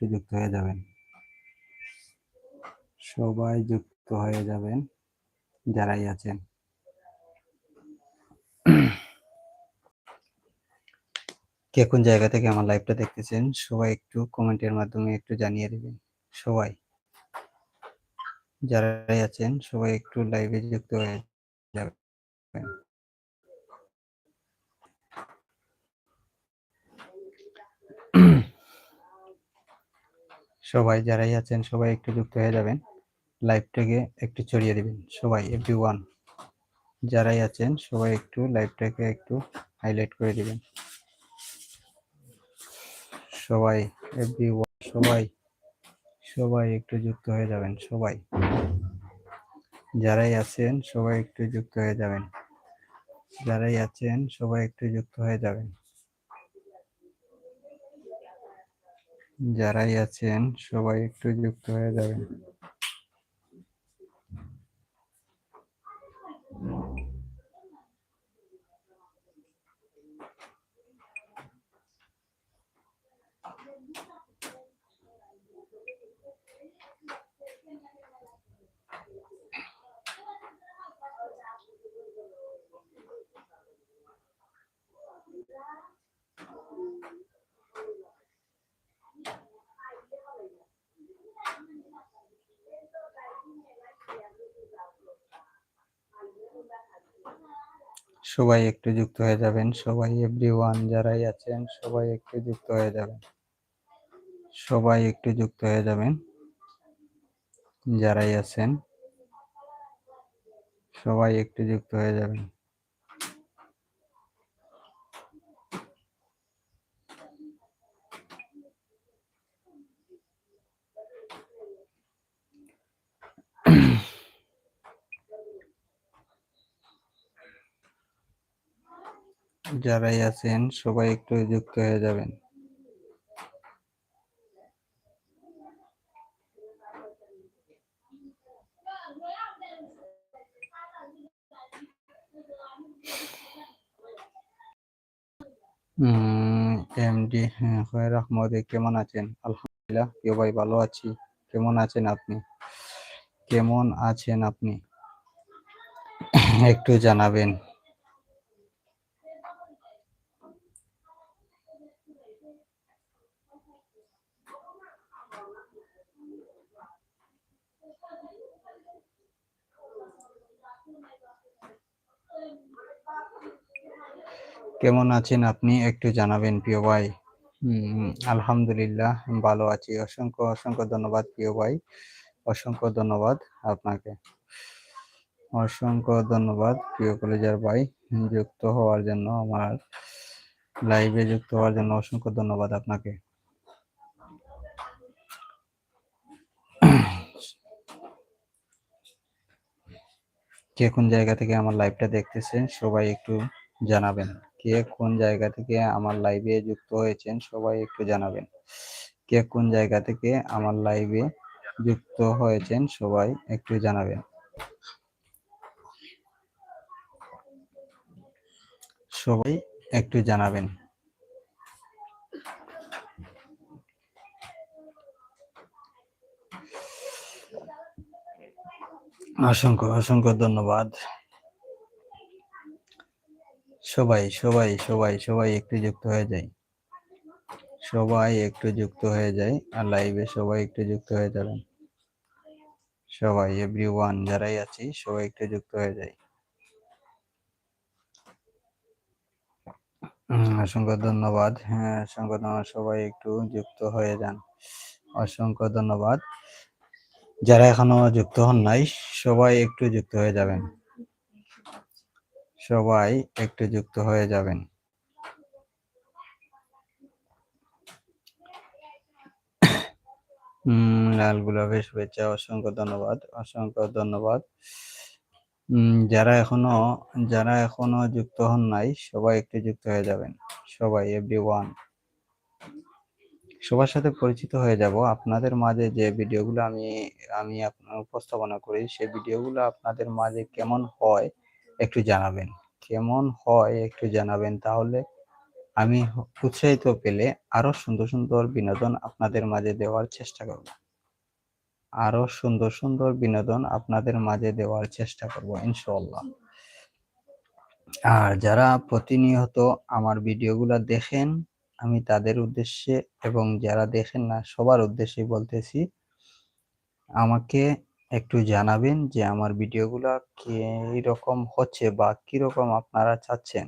একটু যুক্ত হয়ে যাবেন। সবাই যুক্ত হয়ে যাবেন, যারাই আছেন। কে কোন জায়গা থেকে আমার লাইভটা দেখতেছেন, সবাই একটু কমেন্টের মাধ্যমে একটু জানিয়ে দিবেন। সবাই। যারাই আছেন, সবাই একটু লাইভে যুক্ত হয়ে যাবেন। সবাই যারাই আছেন, সবাই একটু যুক্ত হয়ে যাবেন। লাইভটাকে একটু ছড়িয়ে দিবেন। সবাই এভরি ওয়ান যারাই আছেন, সবাই একটু লাইভটাকে একটু হাইলাইট করে দিবেন। সবাই এভরি সবাই সবাই একটু যুক্ত হয়ে যাবেন, সবাই। যারাই আছেন, সবাই একটু যুক্ত হয়ে যাবেন। যারাই আছেন, সবাই একটু যুক্ত হয়ে যাবেন। যারাই আছেন সবাই একটু যুক্ত হয়ে যাবেন। সবাই একটু যুক্ত হয়ে যাবেন, সবাই এভরি ওয়ান যারাই আছেন সবাই একটু যুক্ত হয়ে যাবেন, সবাই একটু যুক্ত হয়ে যাবেন, যারাই আছেন সবাই একটু যুক্ত হয়ে যাবেন। যারাই আছেন, সবাই একটু যুক্ত হয়ে যাবেন। এমডি খয়ের আহমদে কেমন আছেন? আলহামদুলিল্লাহ, কেউ ভাই ভালো আছি। কেমন আছেন আপনি? কেমন আছেন আপনি? একটু জানাবেন। কেমন আছেন আপনি? একটু জানাবেন প্রিয় ভাই। হুম, আলহামদুলিল্লাহ ভালো আছি। অসংখ্য অসংখ্য ধন্যবাদ প্রিয় ভাই। অসংখ্য ধন্যবাদ আপনাকে। অসংখ্য ধন্যবাদ প্রিয় কলেজার ভাই যুক্ত হওয়ার জন্য আমার লাইভে যুক্ত হওয়ার জন্য অসংখ্য ধন্যবাদ আপনাকে। কে কোন জায়গা থেকে আমার লাইভটা দেখতেছেন সবাই একটু জানাবেন। কে কোন জায়গা থেকে আমার লাইভে যুক্ত হয়েছেন সবাই একটু জানাবেন। কে কোন জায়গা থেকে আমার লাইভে যুক্ত হয়েছেন সবাই একটু জানাবেন। সবাই একটু জানাবেন। অসংখ্য অসংখ্য ধন্যবাদ। সবাই সবাই সবাই সবাই একটু যুক্ত হয়ে যায় সবাই একটু যুক্ত হয়ে যায় আর লাইভে সবাই একটু যুক্ত হয়ে যাবেন। সবাই এভরি ওয়ান যারাই আছি, সবাই একটু যুক্ত হয়ে যায় অসংখ্য ধন্যবাদ। হ্যাঁ অসংখ্য ধন্যবাদ। সবাই একটু যুক্ত হয়ে যান। অসংখ্য ধন্যবাদ। যারা এখনও যুক্ত হন নাই, সবাই একটু যুক্ত হয়ে যাবেন। সবাই একটু যুক্ত হয়ে যাবেন। লাল গোলাপের শুভেচ্ছা, অসংখ্য ধন্যবাদ অসংখ্য ধন্যবাদ। যারা এখনও যারা এখনও যুক্ত হন নাই, সবাই একটু যুক্ত হয়ে যাবেন। সবাই এভরি ওয়ান সবার সাথে পরিচিত হয়ে যাব। আপনাদের মাঝে যে ভিডিওগুলো আমি আমি আপনার উপস্থাপনা করি সেই ভিডিওগুলো আপনাদের মাঝে কেমন হয় একটু জানাবেন। কেমন হয় একটু জানাবেন তাহলে। আমি উৎসাহিত পেলে আরও সুন্দর সুন্দর বিনোদন আপনাদের মাঝে দেওয়ার চেষ্টা করব। আরও সুন্দর সুন্দর বিনোদন আপনাদের মাঝে দেওয়ার চেষ্টা করব, ইনশাআল্লাহ। আর যারা প্রতিনিয়ত আমার ভিডিওগুলো দেখেন, আমি তাদের উদ্দেশ্যে এবং যারা দেখেন না, সবার উদ্দেশ্যে বলতেছি, আমাকে একটু জানাবেন যে আমার ভিডিওগুলো রকম হচ্ছে বা কি রকম আপনারা চাচ্ছেন?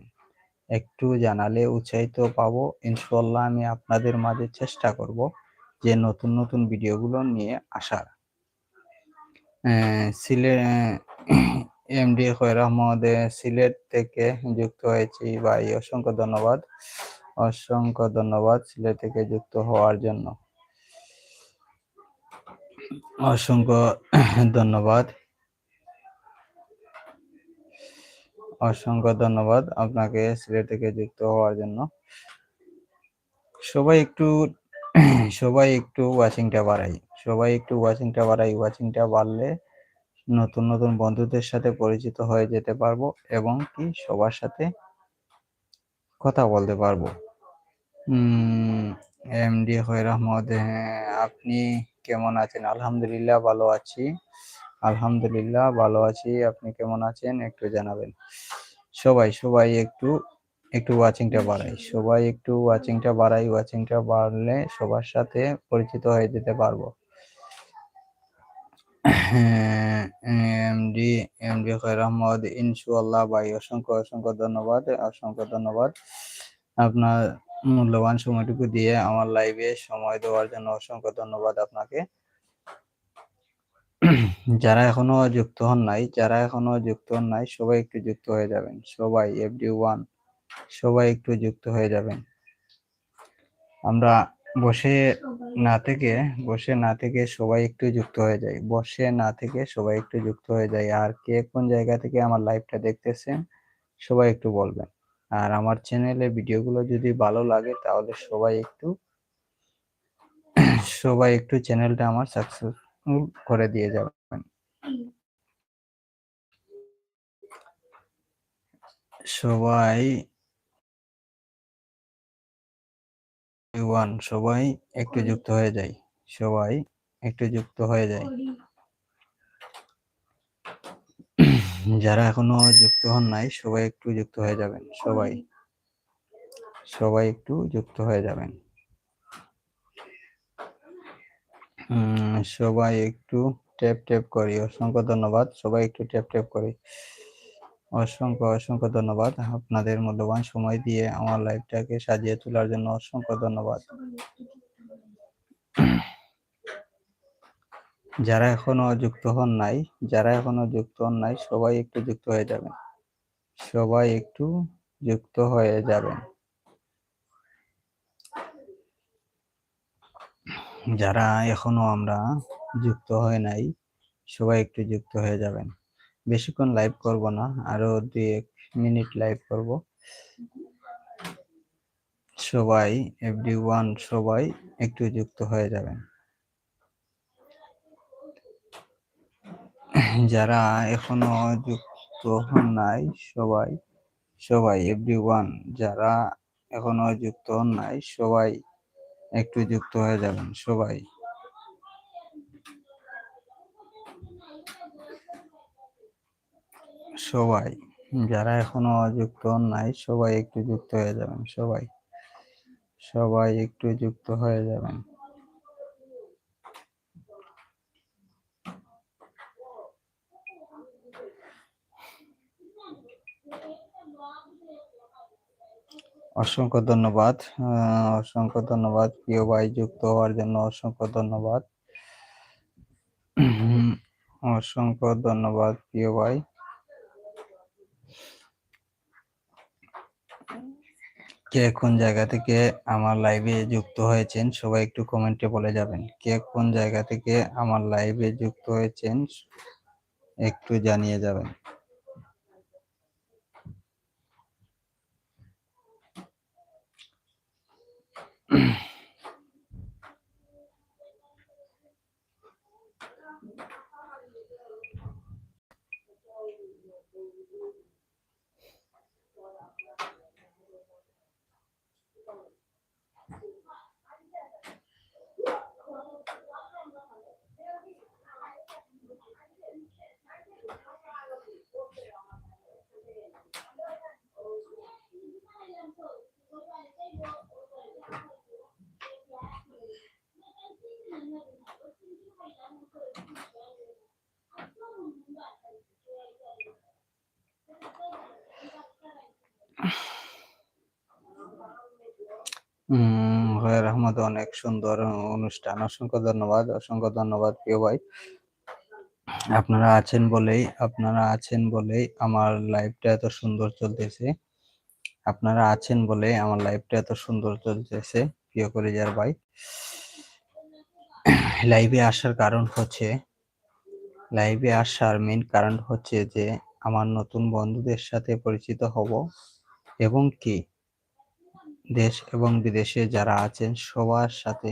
একটু জানালে উৎসাহিত পাবো। ইনশাল্লাহ আমি আপনাদের মাঝে চেষ্টা করব যে নতুন নতুন ভিডিওগুলো নিয়ে আসার। সিলেট এমডি খৈর আহমদ সিলেট থেকে যুক্ত হয়েছি। ভাই, অসংখ্য ধন্যবাদ। অসংখ্য ধন্যবাদ সিলেট থেকে যুক্ত হওয়ার জন্য। অসংখ্য ধন্যবাদ। অসংখ্য ধন্যবাদ আপনাকে সিলেট থেকে যুক্ত হওয়ার জন্য। সবাই একটু সবাই একটু ওয়াচিংটা বাড়াই। সবাই একটু ওয়াচিংটা বাড়াই। ওয়াচিংটা বাড়লে নতুন নতুন বন্ধুদের সাথে পরিচিত হয়ে যেতে পারব এবং কি সবার সাথে কথা বলতে পারব। এমডি হয়ে রহমদ হ্যাঁ, আপনি কেমন আছেন? আলহামদুলিল্লাহ ভালো আছি। আলহামদুলিল্লাহ ভালো আছি আপনি কেমন আছেন? একটু জানাবেন। সবাই সবাই একটু একটু ওয়াচিংটা বাড়াই। সবাই একটু ওয়াচিংটা বাড়াই ওয়াচিংটা বাড়লে সবার সাথে পরিচিত হয়ে যেতে পারব। হ্যাঁ, এমডি এমডি খৈর আহমদ ইনশাআল্লাহ ভাই অসংখ্য অসংখ্য ধন্যবাদ অসংখ্য ধন্যবাদ। আপনার মূল্যবান সময়টুকু দিয়ে আমার লাইভে সময় দেওয়ার জন্য অসংখ্য ধন্যবাদ আপনাকে। যারা এখনও যুক্ত হন নাই, যারা এখনও যুক্ত হন নাই, সবাই একটু যুক্ত হয়ে যাবেন। সবাই এফডি ওয়ান সবাই একটু যুক্ত হয়ে যাবেন। আমরা বসে না থেকে, বসে না থেকে সবাই একটু যুক্ত হয়ে যাই। বসে না থেকে সবাই একটু যুক্ত হয়ে যায় আর কে কোন জায়গা থেকে আমার লাইভটা দেখতেছেন, সবাই একটু বলবেন। আর আমার চ্যানেলে ভিডিওগুলো যদি ভালো লাগে, তাহলে সবাই একটু সবাই একটু চ্যানেলটা আমার সাকসেসফুল করে দিয়ে যাবেন। সবাই সবাই একটু যুক্ত হয়ে যায় সবাই একটু যুক্ত হয়ে যায় যারা এখনও যুক্ত হন নাই, সবাই একটু যুক্ত হয়ে যাবেন, সবাই। সবাই একটু যুক্ত হয়ে যাবেন। সবাই একটু ট্যাপ ট্যাপ করি, অসংখ্য ধন্যবাদ। সবাই একটু ট্যাপ ট্যাপ করি। অসংখ্য অসংখ্য ধন্যবাদ আপনাদের মূল্যবান সময় দিয়ে আমার লাইফটাকে সাজিয়ে তোলার জন্য অসংখ্য ধন্যবাদ। যারা এখনও যুক্ত হন নাই, যারা এখনও যুক্ত হন নাই, সবাই একটু যুক্ত হয়ে যাবেন। সবাই একটু যুক্ত হয়ে যাবেন। যারা এখনও আমরা যুক্ত হয় নাই, সবাই একটু যুক্ত হয়ে যাবেন। বেশিক্ষণ লাইভ করব না, আরও দুই এক মিনিট লাইভ করব। সবাই এভরি ওয়ান সবাই একটু যুক্ত হয়ে যাবেন। যারা এখনও যুক্ত হন নাই, সবাই সবাই এভরি ওয়ান যারা এখনও যুক্ত হন নাই, সবাই একটু যুক্ত হয়ে যাবেন, সবাই। সবাই, যারা এখনও যুক্ত হন নাই, সবাই একটু যুক্ত হয়ে যাবেন, সবাই। সবাই একটু যুক্ত হয়ে যাবেন। অসংখ্য ধন্যবাদ অসংখ্য ধন্যবাদ প্রিয় ভাই যুক্ত হওয়ার জন্য অসংখ্য ধন্যবাদ। অসংখ্য ধন্যবাদ প্রিয় ভাই। কে কোন জায়গা থেকে আমার লাইভে যুক্ত হয়েছেন সবাই একটু কমেন্টে বলে যাবেন। কে কোন জায়গা থেকে আমার লাইভে যুক্ত হয়েছেন একটু জানিয়ে যাবেন। 嗯 ভাইয়ের আহমদ অনেক সুন্দর অনুষ্ঠান। অসংখ্য ধন্যবাদ অসংখ্য ধন্যবাদ প্রিয় ভাই। আপনারা আছেন বলেই, আপনারা আছেন বলেই আমার লাইভটা এত সুন্দর চলতেছে। আপনারা আছেন বলে আমার লাইভটা এত সুন্দর চলতেছে, প্রিয় কলিজার ভাই। লাইভে আসার কারণ হচ্ছে লাইভে আসার মেইন কারণ হচ্ছে যে, আমার নতুন বন্ধুদের সাথে পরিচিত হব এবং কি? দেশ এবং বিদেশে যারা আছেন সবার সাথে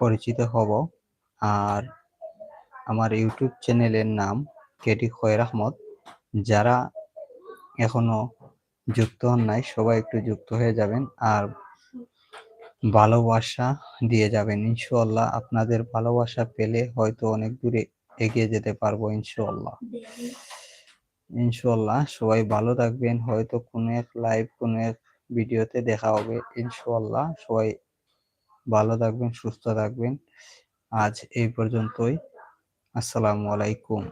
পরিচিত হব। আর আমার ইউটিউব চ্যানেলের নাম কেটি খয়ের আহমদ। যারা এখনও যুক্ত হন নাই সবাই একটু যুক্ত হয়ে যাবেন আর ভালোবাসা দিয়ে যাবেন। ইনশাল্লাহ আপনাদের ভালোবাসা পেলে হয়তো অনেক দূরে এগিয়ে যেতে পারব ইনশাল্লাহ ইনশাল্লাহ সবাই ভালো থাকবেন। হয়তো কোনো এক লাইভ কোনো এক ভিডিওতে দেখা হবে ইনশাল্লাহ সবাই ভালো থাকবেন সুস্থ থাকবেন। আজ এই পর্যন্তই। আসসালামু আলাইকুম।